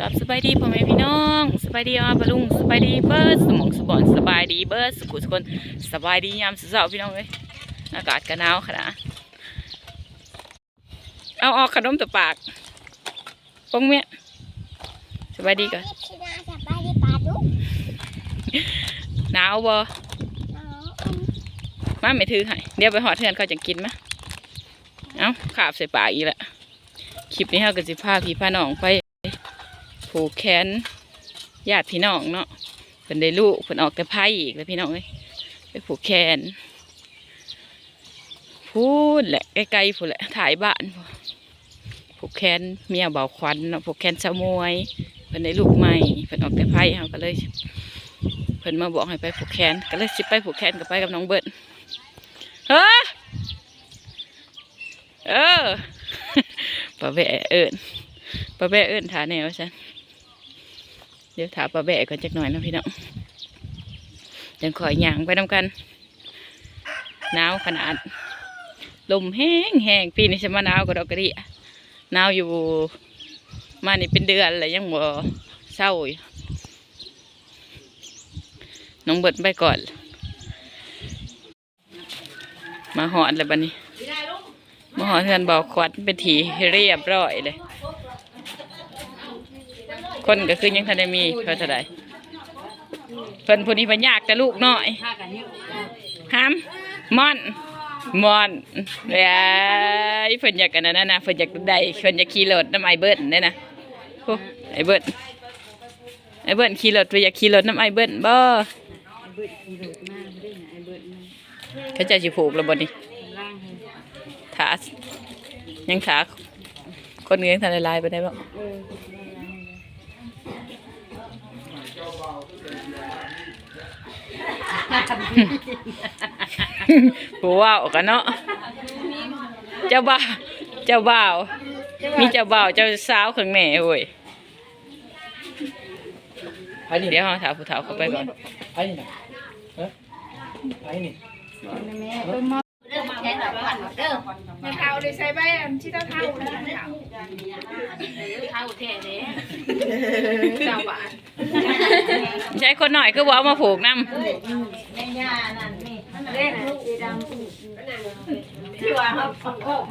กับสบายดีพ่อแม่พี่น้องสบายดีอาบลุงสบายดีเบิร์ดสมองสปอนสบายดีเบิร์ดสุขุสคนสบายดียามเช้าๆพี่น้องเลยอากาศก็หนาวขนาดเอาออกขนมตัวปากปงเมียสบายดีก่อนพี่นาสบายดีปลาดุกหนาวบ่เอาอันมาไม่ถือให้เดี๋ยวไปหอดเทือนเขาจะกินมะเอาขาบใส่ปากอีกและคลิปนี้เราก็สิพาพี่พาน้องไป ผูกแขนญาติพี่น้องเนาะเพิ่นได้ลูกเพิ่นออกแต่ไพ่อีกแล้วพี่น้องเอ้ยไปผูกแขนพูดแหละใกล้ๆพูดแหละถ่ายบ้านผูกแขนเมียเบาควันเนาะผูกแขนสมวยเพิ่นได้ลูกใหม่เพิ่นออกแต่ไพ่เราก็เลยเพิ่นมาบอกให้ไปผูกแขนก็เลยสิไปผูกแขนกับไปกับน้องเบิร์ดเฮ้อเออป้าแบะเอิญป้าแบะเอิญถาแนวฉัน ดี๋ยวถาป้าแบะก่อนจักหน่อยนะพี่น้องจังขอยย่างไปนำกันหนาวขนาด ลมแห้งแห้งปีนี้จะมาหนาวกว่าดอกกระเดี่ยหนาวอยู่ มานี่เป็นเดือนเลยยังบ่เศร้าอยู่น้องเบิดไปก่อน มาหอดเลยบันนี้ มาหอดเฮือนบอกควัดเป็นทีเรียบร้อยเลย คนก็คือยังทันได้มีเพื่อเท่าใดเพิ่นผู้นี้เพิ่นยากแต่ลูกน้อยห้ามมอนมอนเอ้ยเพิ่นอยากกันนั่นนะเพิ่นอยากได้เพิ่นอยากขี่รถน้ำไอเบิร์ดนี่นะไอเบิร์ดไอเบิร์ดขี่รถเพิ่นอยากขี่รถน้ำไอเบิร์ดบ่เขาจะสิผูกแล้วบนี้ถายังขาคนเลี้ยงทันได้ลายไปได้บ้าง ผู้ว่าวกันเนาะเจ้าบ่าวเจ้าบ่าวมีเจ้าบ่าวเจ้าสาวข้างแหน่เว้ยไปนี่เดี๋ยวเราถามผู้เฒ่าเข้าไปก่อนไปนี่นะ เออไปนี่เท้าเลยใช้ใบอันที่เท้าเท้าแล้วเท้าเท้าแท้เด้เจ้าบ้านใช้คนหน่อยคือว่าเอามาผูกน้ำที่ว่าเขาโอ้ไ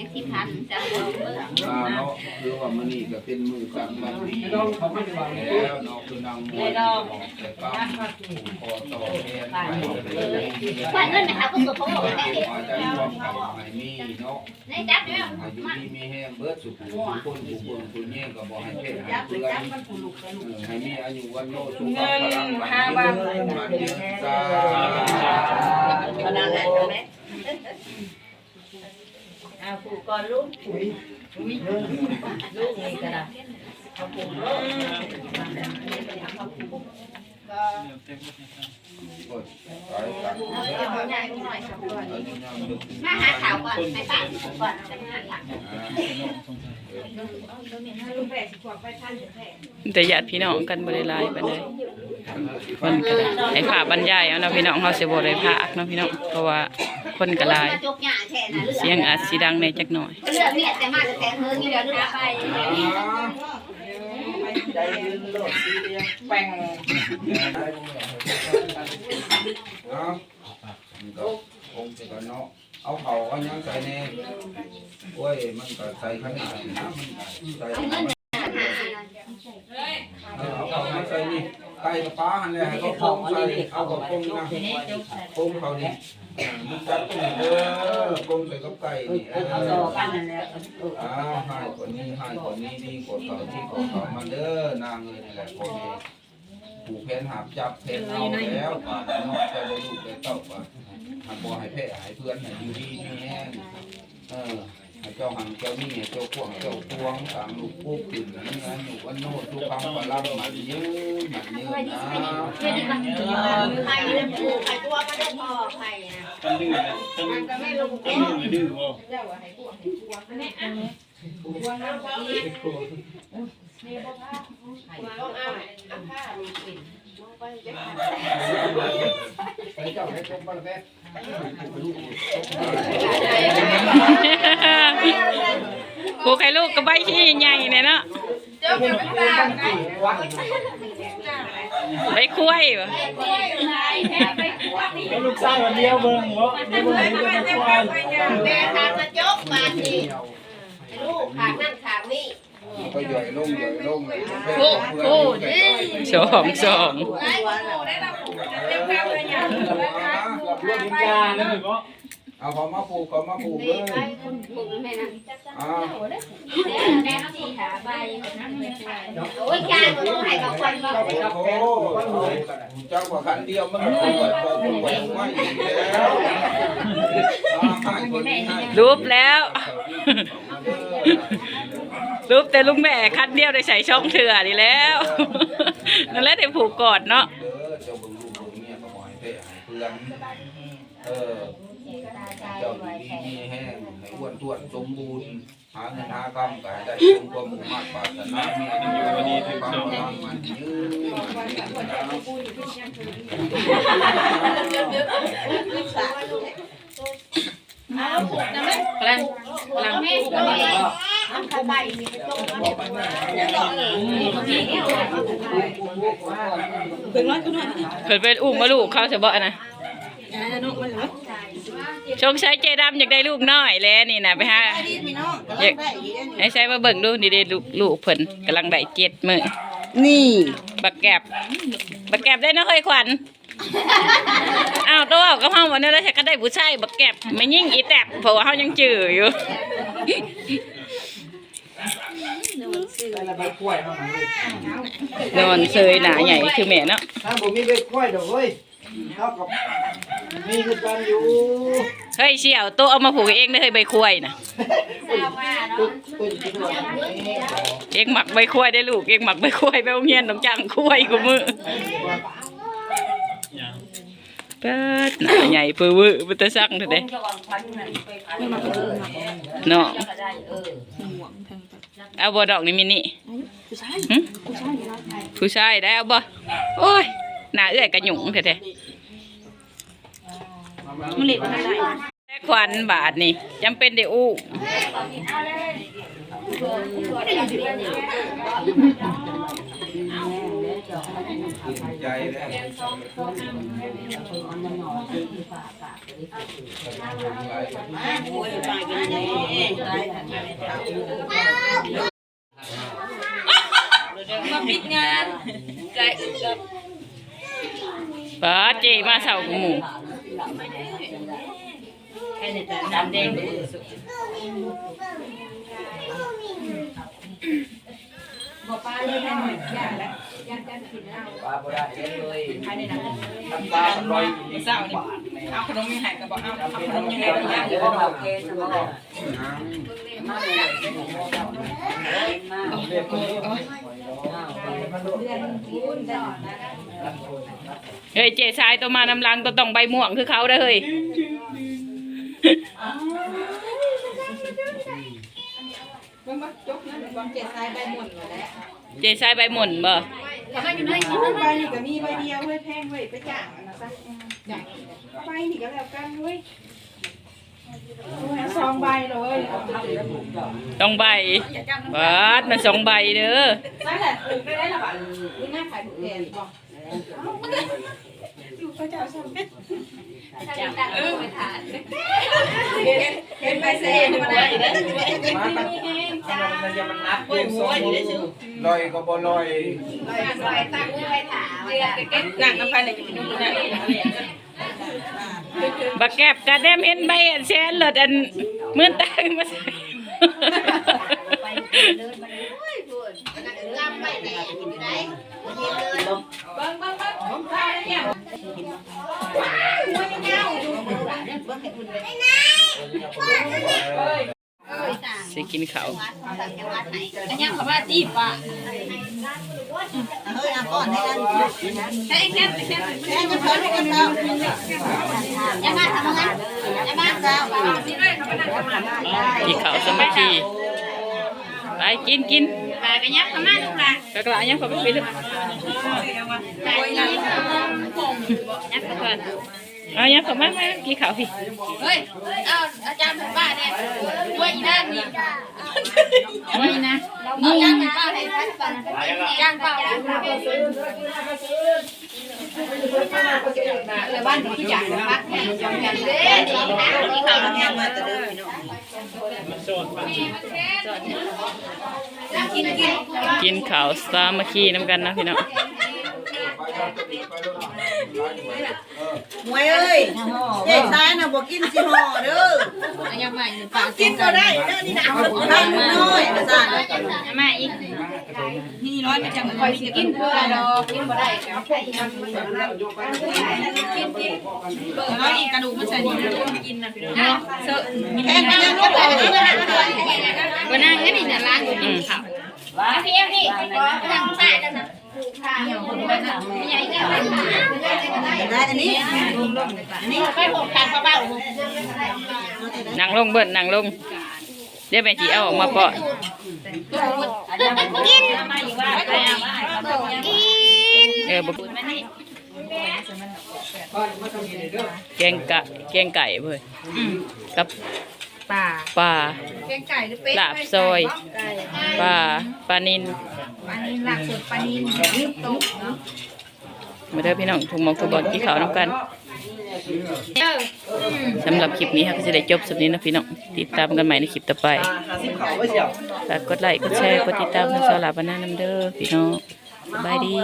ยังสิพันจะเนาะคือว่ามันนี่ก็เป็นมือสังมันดีแล้วเนาะคือนางมวยแต่ก็ขอต่อแทนไปเลยว่าเงินนะคะก็ตัวเขาบอกได้ขอใจความเก่าให้มีเนาะในจับเนี่ยอายุที่มีแห้งเบิดสุขทุกคนทุกคนคุณแย่งก็บอกให้เพศให้เพื่อนให้มีอายุวันโนสุขภาพห้าบาทมาเดือน สาขนาดนั้นไหมมาหาข่าวก่อนไปป่าก่อนจะมาหาข่าวแต่ญาติพี่น้องกันบ่ไลายปานใดคนก็ได้ให้ผ่าบรรยายเอาเนาะพี่น้องเฮาเสิบ่ได้พาเนาะพี่น้องเพราะว่าคนก็หลาย เสียงอาจสิดังในจักหน่อยเลือดเมียแต่มาแต่เฮงอยู่แล้วนึกว่าไปใจยืนโลดสีเรียงแป้งเอาก็คงจะกันเนาะเอาเขาเอายังใส่ในโอ้ยมันก็ใส่ขนาดนะมันใส่เอาเขามาใส่ นี่ไก่กับปลาหันเลยให้เขาโค้งใส่เอากับโค้งนะโค้งเขานี่มันจัดตรงนี้เด้อโค้งใส่กับไก่นี่เอาต่อกันนั่นแหละอ้าวให้คนนี้ให้คนนี้ดีกดเขาที่กดเขามาเด้อนางเลยนี่แหละพ่อแม่ผูกแขนหามจับแขนเอาแล้วป่านนาะจะได้ลูกได้เต้าป่าทำบ่ให้แพ้ให้เพื่อนให้อยู่ดีมีแห้งเออ เจ้าหังเจ้านี่เจ้าพวงเจ้าพวงตามลูกปุ๊กขึ้นนั่นนะหนูวันโน้ทุกครั้งก็รับมันยืนมันยืนนะใครเล่นผูใครตัวก็ได้พอใครนะกันดื้อนะกันมันก็ไม่ลงกันเต้นดื้อดื้อบ่ผูกให้ลูกกับใบที่ใหญ่เนี่ยเนาะเจ้าเป็นตาไงใบคุ้ยบ่แล้วลูกชายวันเดียวเบิ่งบ่เดี๋ยวเบิ่งให้เป็นนักควายแม่ทางกระจกมาทีลูกขางนั่นขางนี่ ก็ย่อยลงย่อยลงโอ้โหนี่สองสองไอ้ผูได้ละผูเอาณแล้วนี่บ่เอาขอมาปลูกขอมาปลูกเลยผูแม่นะอ่าแม่ที่ขาใบโอ้ยจานก็ต้องให้กับคนบอกโอ้โหเจ้าว่าคันเดียวมันก็ปล่อยปล่อยปล่อยไม่แล้วรูปแล้ว รูปแต่ลุงแม่คัดเดียวได้ใส่ช่องเถื่อนี่แล้ว นั่นแหละได้ผูกกอดเนาะเด้อเจ้าเบิ่งลูกเบิ่งเมียก็บ่ให้เตะให้เพื่อนเออเจ้าดีๆมีแห้งให้อ้วนท้วนสมบูรณ์หาเงินหาคำก็ให้ได้สมความมุ่งมั่นปรารถนาเมียอยู่วันนี้ถึงความรักมันยืนมันยืนนะเอาผูกนะแม่กำลังกำลัง แม่ผูกแม่ทำขาใบมีกระจกมาเพิ่นเป็นอุ้มมาลูกเขาจะบ่นะชงใช้เจดำอยากได้ลูกน้อยแล้วนี่นะไปหาอยากให้ใช้มาเบิ่งดูนี่เด้ลูกลูกเพิ่นกำลังได้เจ็ดมือนี่บักแกบบักแกบได้นาะเคยขวัญอ้าวตัวกับเฮาวันนี้แล้วฉันก็ได้ผู้ชายบักแกบไม่ยิ่งอีแตกเพราะว่าเฮายังจืออยู่ อะไรใบกล้วยมาเลย นอนเซยหนาใหญ่คือแม่เนาะถ้าผมมีใบกล้วยดอกเว้ยเท่ากับมีคือกันอยู่เฮ้ยเสี่ยวโตเอามาผูกเองได้อเฮ้ยใบควายน่ะตุ๊ดตุ๊ดที่ตัวนี้เองหมักใบควายได้ลูกเองหมักใบควายไปโรงเรียนต้องจ้างควายกูมืออย่างเปิดหนาใหญ่เปื้อวื้อบ่ตะซักเท่าใดเนาะ เอาบ่ดอกนี่มินี่หึผู้ชายได้เอาบ่โอ้ยหน้าเอื้อยกระหยุ่งแท้ๆมันเล็กมันได้แต่ขวัญบาทนี่จำเป็นได้อู้ ใจแล้ว ป้าเจมาเสากูหมูปลา บ่ได้เลยปลาลอยเศร้านี่เอาขนมยังไงก็บอกเอาเอาขนมยังไงก็ได้เดี๋ยวเราเกสมาเลยเรียกคนนี้เฮ้ยเจชายตัวมานำลังตัวต้องใบม่วงคือเขาเด้อเฮ้ยเจชายใบหม่นบ่ ใบนี่ก็มีใบเดียวเว้ยแพงเว้ยไปจ่างอันนะซะใบนี่ก็แล้วกันเว้ยสองใบเลยต้องใบบัดมันสองใบเด้อนั่นแหละปลูกได้ได้ละบาทนี่น่าขายถูกแทนบอกอยู่พระเจ้าสมเด็จเห็น ใบเซ่มาได้มาตัดมันจะมันนับเป็นสองมือลอยก็บ่ลอยลอยตั้งไว้ถามหนังน้ำพันเลยบักแกบกระเดมเห็นใบอันแซนเลิศอันเหมื่อนตาขึ้นมาใส่ไปเดินมาเลยโอ้ ยพูดลำไปไหนอยู่ไหนทีเดินเบิ้งเบิ้งเบิ้งผมตายเนี่ยไม่เงาดูดูหลานเนี่ยเบิ่งให้คุณเลยเอ้ยตนข้าวอันยังเขาว่าจีบว่ะเฮ้ยอะก่อนให้กันใช้แค่แค่แค่จะเพิ่มให้กันแล้วยังมาทำงั้นยังมาเจ้ากินข้าสมัคคีไปกินกินปกันยักษ์ขม่าลูกหลานแล้วก็อันยังขอไปเลยปลากันยักษ์ยักษ์ก่อน เอายังขอมามากินข้าวพี่เฮ้ย เอาอาจารย์เป็นป้าเนี่ยด้วยอีนั่นนี่ด้วยนะมึงยังเป็นป้าให้จ้างป้าแต่บ้านที่อยากพักเนี่ยยอมกันเด้ที่เขาเนี่ยมาแต่เดิมมันโซนไปกินกินกินข้าวสามัคคีน้ำกันนะพี่น้อง หวยเอ้ยเจ๊ซ้ายน่ะบ่กินสิห่อเด้อยังไม่ปากกินก็ได้เด้อนี่นะทางน้อยนะซ่ายังไม่อีกนี่ร้อยมันจะคอยสิกินเพื่อดอกกินบ่ได้กับกินกินแล้วอีกกระดูกมันใส่นี่กินนะพี่น้องเซอะแค่กันยังก็ได้ก็นั่งงั้นนี่เนี่ยร้านอยู่นี่ค่ะพี่พี่ทางซ้ายนั่นน่ะเนี่ยคนนั้นน่ะ ไม่ใหญ่เนี่ยได้อันนี้อันนี้ไปหกทางเบานั่งลงเบิ้ลนั่งลงเดี๋ยวแม่จีเอาออกมาป้อนกินมาอยู่ว่าไปเอากินเออบ่แกงกะแกงไก่เว้ยกับป่าปลาแกงไก่หรือเป็ดลาบซอยปลาปลานิน ปลานินลาบสดปลานินยืดตุ๊กมาเด้อพี่น้องทุกมองทุกบอลที่เขาน้ำกันเออสำหรับคลิปนี้ค่ะก็จะได้จบสุดนี้นะพี่น้องติดตามกันใหม่ในคลิปต่อไปหาสิบเขาไว้เสียว ฝากกดไลค์กดแชร์กดติดตามทางสาวหลาบานานำเด้อพี่น้องสบายดี